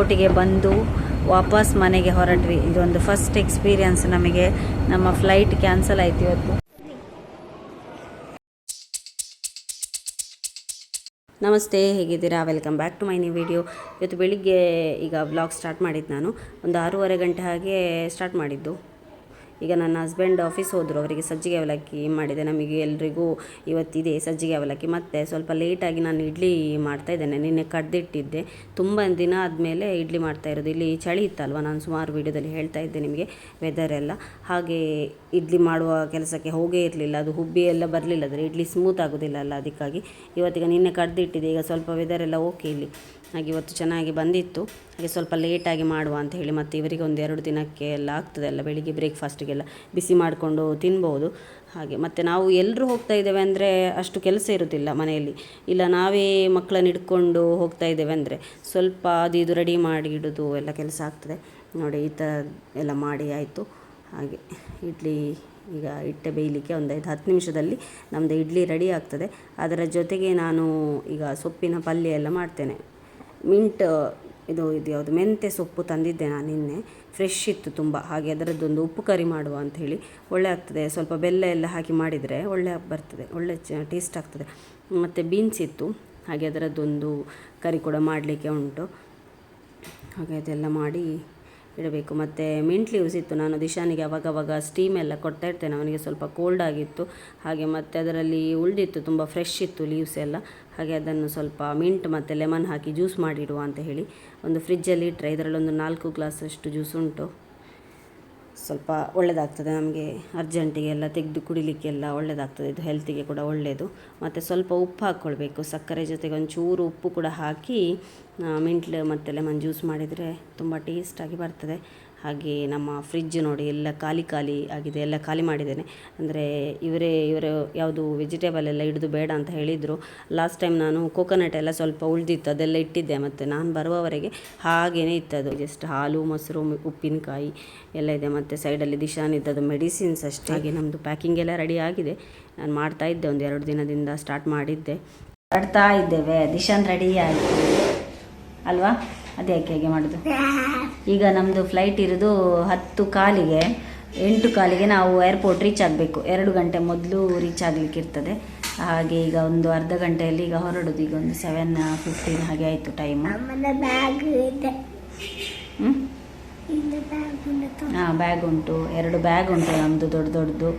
ಏರ್ಪೋರ್ಟಿಗೆ ಬಂದು ವಾಪಸ್ ಮನೆಗೆ ಹೊರಟ್ವಿ. ಇದೊಂದು ಫಸ್ಟ್ ಎಕ್ಸ್ಪೀರಿಯನ್ಸ್ ನಮಗೆ. ನಮ್ಮ ಫ್ಲೈಟ್ ಕ್ಯಾನ್ಸಲ್ ಆಯ್ತು ಇವತ್ತು. ನಮಸ್ತೆ, ಹೇಗಿದ್ದೀರಾ? Welcome back to my new video ಇವತ್ತು ಬೆಳಿಗ್ಗೆ ಈಗ ಬ್ಲಾಗ್ ಸ್ಟಾರ್ಟ್ ಮಾಡಿದ್ದು ನಾನು. ಒಂದು ಆರೂವರೆ ಗಂಟೆ ಹಾಗೆ ಸ್ಟಾರ್ಟ್ ಮಾಡಿದ್ದು. ಈಗ ನನ್ನ ಹಸ್ಬೆಂಡ್ ಆಫೀಸ್ ಹೋದರು, ಅವರಿಗೆ ಸಜ್ಜಿಗೆ ಅವಲಕ್ಕಿ ಮಾಡಿದೆ. ನಮಗೆ ಎಲ್ರಿಗೂ ಇವತ್ತಿದೆ ಸಜ್ಜಿಗೆ ಅವಲಕ್ಕಿ. ಮತ್ತು ಸ್ವಲ್ಪ ಲೇಟಾಗಿ ನಾನು ಇಡ್ಲಿ ಮಾಡ್ತಾ ಇದ್ದೇನೆ. ನಿನ್ನೆ ಕಡ್ದಿಟ್ಟಿದ್ದೆ. ತುಂಬ ದಿನ ಆದಮೇಲೆ ಇಡ್ಲಿ ಮಾಡ್ತಾ ಇರೋದು. ಇಲ್ಲಿ ಚಳಿ ಇತ್ತಲ್ವ? ನಾನು ಸುಮಾರು ವೀಡಿಯೋದಲ್ಲಿ ಹೇಳ್ತಾ ಇದ್ದೆ ನಿಮಗೆ ವೆದರ್ ಎಲ್ಲ. ಹಾಗೆ ಇಡ್ಲಿ ಮಾಡುವ ಕೆಲಸಕ್ಕೆ ಹೋಗೇ ಇರಲಿಲ್ಲ. ಅದು ಹುಬ್ಬಿ ಎಲ್ಲ ಬರಲಿಲ್ಲ. ಅಂದರೆ ಇಡ್ಲಿ ಸ್ಮೂತ್ ಆಗೋದಿಲ್ಲ ಅಲ್ಲ ಅದಕ್ಕಾಗಿ. ಇವತ್ತೀಗ ನಿನ್ನೆ ಕಡ್ದಿಟ್ಟಿದೆ ಈಗ ಸ್ವಲ್ಪ ವೆದರ್ ಎಲ್ಲ ಓಕೆ ಇಲ್ಲಿ. ಹಾಗೆ ಇವತ್ತು ಚೆನ್ನಾಗಿ ಬಂದಿತ್ತು. ಹಾಗೆ ಸ್ವಲ್ಪ ಲೇಟಾಗಿ ಮಾಡುವ ಅಂತ ಹೇಳಿ ಮತ್ತು ಇವರಿಗೆ ಒಂದು ಎರಡು ದಿನಕ್ಕೆ ಎಲ್ಲ ಆಗ್ತದಲ್ಲ ಬೆಳಿಗ್ಗೆ ಬ್ರೇಕ್ಫಾಸ್ಟಿಗೆಲ್ಲ ಬಿಸಿ ಮಾಡಿಕೊಂಡು ತಿನ್ಬೋದು. ಹಾಗೆ ಮತ್ತು ನಾವು ಎಲ್ಲರೂ ಹೋಗ್ತಾ ಇದ್ದೇವೆ ಅಂದರೆ ಅಷ್ಟು ಕೆಲಸ ಇರೋದಿಲ್ಲ ಮನೆಯಲ್ಲಿ. ಇಲ್ಲ ನಾವೇ ಮಕ್ಕಳನ್ನ ಹಿಡ್ಕೊಂಡು ಹೋಗ್ತಾ ಇದ್ದೇವೆ ಅಂದರೆ ಸ್ವಲ್ಪ ಅದು ಇದು ರೆಡಿ ಮಾಡಿ ಇಡೋದು ಎಲ್ಲ ಕೆಲಸ ಆಗ್ತದೆ. ನೋಡಿ ಈ ಥರ ಎಲ್ಲ ಮಾಡಿ ಆಯಿತು. ಹಾಗೆ ಇಡ್ಲಿ ಈಗ ಇಟ್ಟೆ ಬೇಯಲಿಕ್ಕೆ ಒಂದು ಐದು ಹತ್ತು ನಿಮಿಷದಲ್ಲಿ ನಮ್ಮದು ಇಡ್ಲಿ ರೆಡಿ ಆಗ್ತದೆ. ಅದರ ಜೊತೆಗೆ ನಾನು ಈಗ ಸೊಪ್ಪಿನ ಪಲ್ಯ ಎಲ್ಲ ಮಾಡ್ತೇನೆ. ಮಿಂಟ್ ಇದು ಇದು ಯಾವುದು? ಮೆಂತ್ಯ ಸೊಪ್ಪು ತಂದಿದ್ದೆ ನಾನು ನಿನ್ನೆ. ಫ್ರೆಶ್ ಇತ್ತು ತುಂಬ. ಹಾಗೆ ಅದರದ್ದೊಂದು ಉಪ್ಪು ಕರಿ ಮಾಡುವ ಅಂತ ಹೇಳಿ. ಒಳ್ಳೆ ಆಗ್ತದೆ. ಸ್ವಲ್ಪ ಬೆಲ್ಲ ಎಲ್ಲ ಹಾಕಿ ಮಾಡಿದರೆ ಒಳ್ಳೆ ಬರ್ತದೆ. ಒಳ್ಳೆ ಚ ಟೇಸ್ಟ್ ಆಗ್ತದೆ. ಮತ್ತು ಬೀನ್ಸ್ ಇತ್ತು. ಹಾಗೆ ಅದರದ್ದೊಂದು ಕರಿ ಕೂಡ ಮಾಡಲಿಕ್ಕೆ ಉಂಟು. ಹಾಗೆ ಅದೆಲ್ಲ ಮಾಡಿ ಇಡಬೇಕು. ಮತ್ತು ಮಿಂಟ್ ಲೀವ್ಸ್ ಇತ್ತು. ನಾನು ದಿಶಾನಿಗೆ ಅವಾಗವಾಗ ಸ್ಟೀಮ್ ಎಲ್ಲ ಕೊಡ್ತಾ ಇರ್ತೇನೆ. ಅವನಿಗೆ ಸ್ವಲ್ಪ ಕೋಲ್ಡ್ ಆಗಿತ್ತು. ಹಾಗೆ ಮತ್ತು ಅದರಲ್ಲಿ ಉಳಿದಿತ್ತು. ತುಂಬ ಫ್ರೆಶ್ ಇತ್ತು ಲೀವ್ಸ್ ಎಲ್ಲ. ಹಾಗೆ ಅದನ್ನು ಸ್ವಲ್ಪ ಮಿಂಟ್ ಮತ್ತು ಲೆಮನ್ ಹಾಕಿ ಜ್ಯೂಸ್ ಮಾಡಿಡುವ ಅಂತ ಹೇಳಿ ಒಂದು ಫ್ರಿಜ್ಜಲ್ಲಿ ಇಟ್ಟರೆ ಇದರಲ್ಲೊಂದು ನಾಲ್ಕು ಗ್ಲಾಸಷ್ಟು ಜ್ಯೂಸ್ ಉಂಟು. ಸ್ವಲ್ಪ ಒಳ್ಳೆಯದಾಗ್ತದೆ ನಮಗೆ ಅರ್ಜೆಂಟಿಗೆ ಎಲ್ಲ ತೆಗೆದು ಕುಡಿಲಿಕ್ಕೆಲ್ಲ ಒಳ್ಳೆಯದಾಗ್ತದೆ ಇದು ಹೆಲ್ತಿಗೆ ಕೂಡ ಒಳ್ಳೆಯದು ಮತ್ತು ಸ್ವಲ್ಪ ಉಪ್ಪು ಹಾಕ್ಕೊಳ್ಬೇಕು. ಸಕ್ಕರೆ ಜೊತೆಗೆ ಒಂಚೂರು ಉಪ್ಪು ಕೂಡ ಹಾಕಿ ಮಿಂಟ್ಲು ಮತ್ತು ಲೆಮನ್ ಜ್ಯೂಸ್ ಮಾಡಿದರೆ ತುಂಬ ಟೇಸ್ಟಾಗಿ ಬರ್ತದೆ. ಹಾಗೆ ನಮ್ಮ ಫ್ರಿಜ್ ನೋಡಿ ಎಲ್ಲ ಖಾಲಿ ಖಾಲಿ ಆಗಿದೆ, ಎಲ್ಲ ಖಾಲಿ ಮಾಡಿದ್ದೇನೆ. ಅಂದರೆ ಇವರೇ, ಇವರು ಯಾವುದು ವೆಜಿಟೇಬಲ್ ಎಲ್ಲ ಹಿಡಿದು ಬೇಡ ಅಂತ ಹೇಳಿದರು. ಲಾಸ್ಟ್ ಟೈಮ್ ನಾನು ಕೋಕೋನಟ್ ಎಲ್ಲ ಸ್ವಲ್ಪ ಉಳಿದಿತ್ತು, ಅದೆಲ್ಲ ಇಟ್ಟಿದ್ದೆ. ಮತ್ತು ನಾನು ಬರುವವರೆಗೆ ಹಾಗೇ ಅದು. ಜಸ್ಟ್ ಹಾಲು, ಮೊಸರು, ಉಪ್ಪಿನಕಾಯಿ ಎಲ್ಲ ಇದೆ. ಮತ್ತು ಸೈಡಲ್ಲಿ ದಿಶಾನ್ ಇದ್ದದ್ದು ಮೆಡಿಸಿನ್ಸ್ ಅಷ್ಟೇ. ಹಾಗೆ ನಮ್ಮದು ಪ್ಯಾಕಿಂಗ್ ಎಲ್ಲ ರೆಡಿ ಆಗಿದೆ. ನಾನು ಮಾಡ್ತಾ ಇದ್ದೆ, ಒಂದು ಎರಡು ದಿನದಿಂದ ಸ್ಟಾರ್ಟ್ ಮಾಡಿದ್ದೆ. ಹೊರಡ್ತಾ ಇದ್ದೇವೆ. ದಿಶಾನ್ ರೆಡಿ ಆಯಿತು. ಅಲ್ವಾ? ಅದೇ ಹೇಗೆ ಮಾಡೋದು. ಈಗ ನಮ್ಮದು ಫ್ಲೈಟ್ ಇರೋದು ಹತ್ತು ಕಾಲಿಗೆ ಎಂಟು ಕಾಲಿಗೆ ನಾವು ಏರ್ಪೋರ್ಟ್ ರೀಚ್ ಆಗಬೇಕು. ಎರಡು ಗಂಟೆ ಮೊದಲು ರೀಚ್ ಆಗಲಿಕ್ಕೆ ಇರ್ತದೆ. ಹಾಗೆ ಈಗ ಒಂದು ಅರ್ಧ ಗಂಟೆಯಲ್ಲಿ ಈಗ ಹೊರಡೋದು. ಈಗ ಒಂದು ಸೆವೆನ್ ಫಿಫ್ಟೀನ್ ಹಾಗೆ ಆಯಿತು ಟೈಮ್ ಹಾಂ ಬ್ಯಾಗ್ ಉಂಟು. ಎರಡು ಬ್ಯಾಗ್ ಉಂಟು ನಮ್ಮದು ದೊಡ್ಡ ದೊಡ್ಡದು.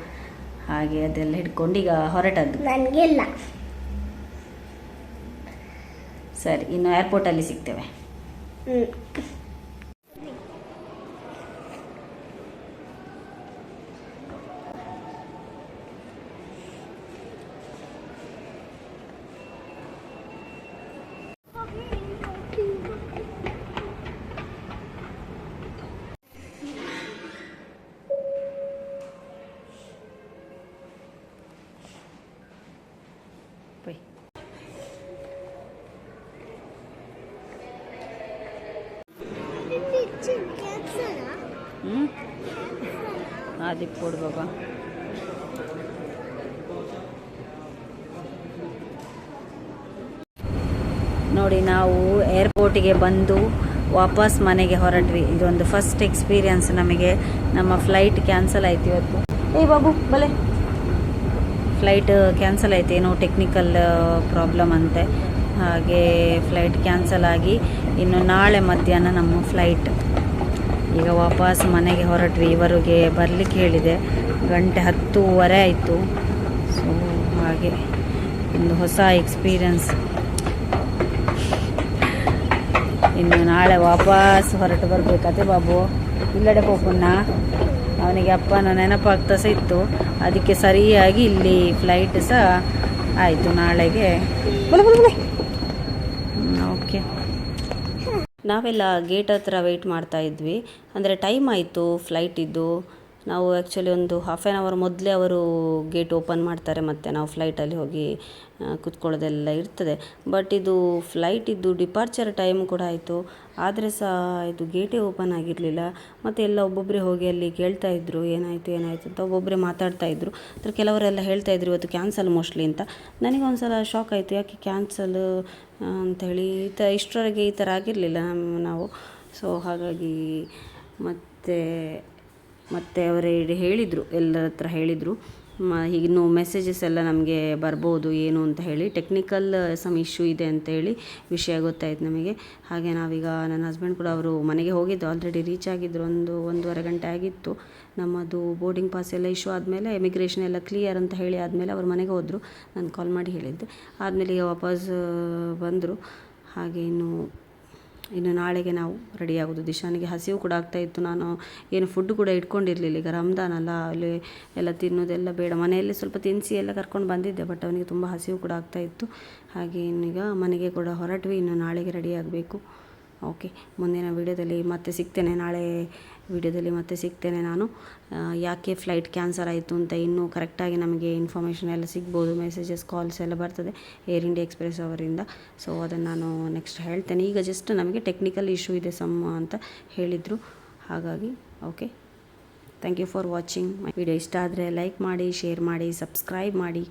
ಹಾಗೆ ಅದೆಲ್ಲ ಹಿಡ್ಕೊಂಡು ಈಗ ಹೊರಟದ್ದು. ನನಗಿಲ್ಲ. ಸರಿ ಇನ್ನು ಏರ್ಪೋರ್ಟಲ್ಲಿ ಸಿಗ್ತೇವೆ. ಕೊಡು ಬಾಬಾ. ನೋಡಿ, ನಾವು ಏರ್ಪೋರ್ಟಿಗೆ ಬಂದು ವಾಪಸ್ ಮನೆಗೆ ಹೊರಟ್ವಿ. ಇದೊಂದು ಫಸ್ಟ್ ಎಕ್ಸ್ಪೀರಿಯನ್ಸ್ ನಮಗೆ. ನಮ್ಮ ಫ್ಲೈಟ್ ಕ್ಯಾನ್ಸಲ್ ಆಯ್ತು ಇವತ್ತು. ಏ ಬಾಬು, ಬಲೆ. ಫ್ಲೈಟ್ ಕ್ಯಾನ್ಸಲ್ ಆಯ್ತು. ಏನೋ ಟೆಕ್ನಿಕಲ್ ಪ್ರಾಬ್ಲಮ್ ಅಂತೆ. ಹಾಗೆ ಫ್ಲೈಟ್ ಕ್ಯಾನ್ಸಲ್ ಆಗಿ ಇನ್ನು ನಾಳೆ ಮಧ್ಯಾಹ್ನ ನಮ್ಮ ಫ್ಲೈಟ್ ಈಗ ವಾಪಸ್ ಮನೆಗೆ ಹೊರಟ್ವಿ ಇವರಿಗೆ ಬರಲಿಕ್ಕೆ ಹೇಳಿದೆ. ಗಂಟೆ ಹತ್ತೂವರೆ ಆಯಿತು. ಸೊ ಹಾಗೆ ಒಂದು ಹೊಸ ಎಕ್ಸ್ಪೀರಿಯನ್ಸ್ ಇನ್ನು ನಾಳೆ ವಾಪಸ್ ಹೊರಟು ಬರಬೇಕತೆ ಬಾಬು ಇಲ್ಲಡೆ ಪೋಪುಣ್ಣ ಅವನಿಗೆ ಅಪ್ಪನ ನೆನಪಾಗ್ತಾ ಸಹ ಇತ್ತು ಅದಕ್ಕೆ ಸರಿಯಾಗಿ ಇಲ್ಲಿ ಫ್ಲೈಟ್ ಸಹ ಆಯಿತು ನಾಳೆಗೆ. ಓಕೆ ನಾವೆಲ್ಲ ಗೇಟ್ ಹತ್ರ ವೆಯ್ಟ್ ಮಾಡ್ತಾ ಇದ್ವಿ. ಅಂದರೆ ಟೈಮ್ ಆಯಿತು ಫ್ಲೈಟಿದ್ದು ನಾವು ಆ್ಯಕ್ಚುಲಿ ಒಂದು ಹಾಫ್ ಆ್ಯನ್ ಅವರ್ ಮೊದಲೇ ಅವರು ಗೇಟ್ ಓಪನ್ ಮಾಡ್ತಾರೆ ಮತ್ತು ನಾವು ಫ್ಲೈಟಲ್ಲಿ ಹೋಗಿ ಕೂತ್ಕೊಳ್ಳೋದೆಲ್ಲ ಇರ್ತದೆ. ಬಟ್ ಇದು ಫ್ಲೈಟ್ ಇದ್ದು ಡಿಪಾರ್ಚರ್ ಟೈಮ್ ಕೂಡ ಆಯಿತು. ಆದರೆ ಸಹ ಇದು ಗೇಟೇ ಓಪನ್ ಆಗಿರಲಿಲ್ಲ. ಮತ್ತು ಎಲ್ಲ ಒಬ್ಬೊಬ್ಬರೇ ಹೋಗಿ ಅಲ್ಲಿ ಕೇಳ್ತಾ ಇದ್ರು, ಏನಾಯಿತು ಏನಾಯಿತು ಅಂತ ಒಬ್ಬೊಬ್ಬರೇ ಮಾತಾಡ್ತಾ ಇದ್ರು. ಅದ್ರ ಕೆಲವರೆಲ್ಲ ಹೇಳ್ತಾ ಇದ್ರು, ಇವತ್ತು ಕ್ಯಾನ್ಸಲ್ ಮೋಸ್ಟ್ಲಿ ಅಂತ. ನನಗೆ ಒಂದು ಸಲ ಶಾಕ್ ಆಯಿತು. ಯಾಕೆ ಕ್ಯಾನ್ಸಲ್ ಅಂಥೇಳಿ ಈ ಥರ ಇಷ್ಟರವರೆಗೆ ಈ ಥರ ಆಗಿರಲಿಲ್ಲ ನಾವು. ಸೊ ಹಾಗಾಗಿ ಮತ್ತು ಮತ್ತು ಅವರು ಹೇಳಿದರು, ಎಲ್ಲರ ಹತ್ರ ಹೇಳಿದರು. ಇನ್ನು ಮೆಸೇಜಸ್ ಎಲ್ಲ ನಮಗೆ ಬರ್ಬೋದು, ಏನು ಅಂತ ಹೇಳಿ. ಟೆಕ್ನಿಕಲ್ ಸಮ್ ಇಶ್ಯೂ ಇದೆ ಅಂತ ಹೇಳಿ ವಿಷಯ ಗೊತ್ತಾಯಿತು ನಮಗೆ. ಹಾಗೆ ನಾವೀಗ ನನ್ನ ಹಸ್ಬೆಂಡ್ ಕೂಡ ಅವರು ಮನೆಗೆ ಹೋಗಿದ್ದು ಆಲ್ರೆಡಿ ರೀಚ್ ಆಗಿದ್ದರು ಒಂದು, ಒಂದೂವರೆ ಗಂಟೆ ಆಗಿತ್ತು. ನಮ್ಮದು ಬೋರ್ಡಿಂಗ್ ಪಾಸ್ ಎಲ್ಲ ಇಶ್ಯೂ ಆದಮೇಲೆ ಇಮಿಗ್ರೇಷನ್ ಎಲ್ಲ ಕ್ಲಿಯರ್ ಅಂತ ಹೇಳಿ ಆದಮೇಲೆ ಅವ್ರ ಮನೆಗೆ ಹೋದರು. ನಾನು ಕಾಲ್ ಮಾಡಿ ಹೇಳಿದ್ದೆ. ಆದಮೇಲೆ ಈಗ ವಾಪಸ್ ಬಂದರು. ಹಾಗೆ ಇನ್ನು ಇನ್ನು ನಾಳೆಗೆ ನಾವು ರೆಡಿ ಆಗೋದು ದಿಶಾನಿಗೆ ಹಸಿವು ಕೂಡ ಆಗ್ತಾ ಇತ್ತು. ನಾನು ಏನು ಫುಡ್ ಕೂಡ ಇಟ್ಕೊಂಡಿರಲಿಲ್ಲ. ಈಗ ರಂಜಾನ್ ಅಲ್ಲ, ಅಲ್ಲಿ ಎಲ್ಲ ತಿನ್ನೋದೆಲ್ಲ ಬೇಡ. ಮನೆಯಲ್ಲಿ ಸ್ವಲ್ಪ ತಿನ್ನಿಸಿ ಎಲ್ಲ ಕರ್ಕೊಂಡು ಬಂದಿದ್ದೆ ಬಟ್ ಅವನಿಗೆ ತುಂಬ ಹಸಿವು ಕೂಡ ಆಗ್ತಾ ಇತ್ತು. ಹಾಗೆ ಇನ್ನೀಗ ಮನೆಗೆ ಕೂಡ ಹೊರಟ್ವಿ. ಇನ್ನು ನಾಳೆಗೆ ರೆಡಿ ಆಗಬೇಕು ಓಕೆ, ಮುಂದಿನ ವೀಡಿಯೋದಲ್ಲಿ ಮತ್ತೆ ಸಿಗ್ತೇನೆ, ನಾಳೆ ವಿಡಿಯೋದಲ್ಲಿ ಮತ್ತೆ ಸಿಗ್ತೇನೆ ನಾನು. ಯಾಕೆ ಫ್ಲೈಟ್ ಕ್ಯಾನ್ಸಲ್ ಆಯಿತು ಅಂತ ಇನ್ನೂ ಕರೆಕ್ಟಾಗಿ ನಮಗೆ ಇನ್ಫಾರ್ಮೇಷನ್ ಎಲ್ಲ ಸಿಗ್ಬೋದು ಮೆಸೇಜಸ್ ಕಾಲ್ಸ್ ಎಲ್ಲ ಬರ್ತದೆ ಏರ್ ಇಂಡಿಯಾ ಎಕ್ಸ್ಪ್ರೆಸ್ ಅವರಿಂದ. ಸೊ ಅದನ್ನು ನಾನು ನೆಕ್ಸ್ಟ್ ಹೇಳ್ತೇನೆ. ಈಗ ಜಸ್ಟ್ ನಮಗೆ ಟೆಕ್ನಿಕಲ್ ಇಶ್ಯೂ ಇದೆ ಸಮ್ ಅಂತ ಹೇಳಿದರು. ಹಾಗಾಗಿ okay thank you for watching my video ಇಷ್ಟ ಆದರೆ ಲೈಕ್ ಮಾಡಿ ಶೇರ್ ಮಾಡಿ ಸಬ್ಸ್ಕ್ರೈಬ್ ಮಾಡಿ.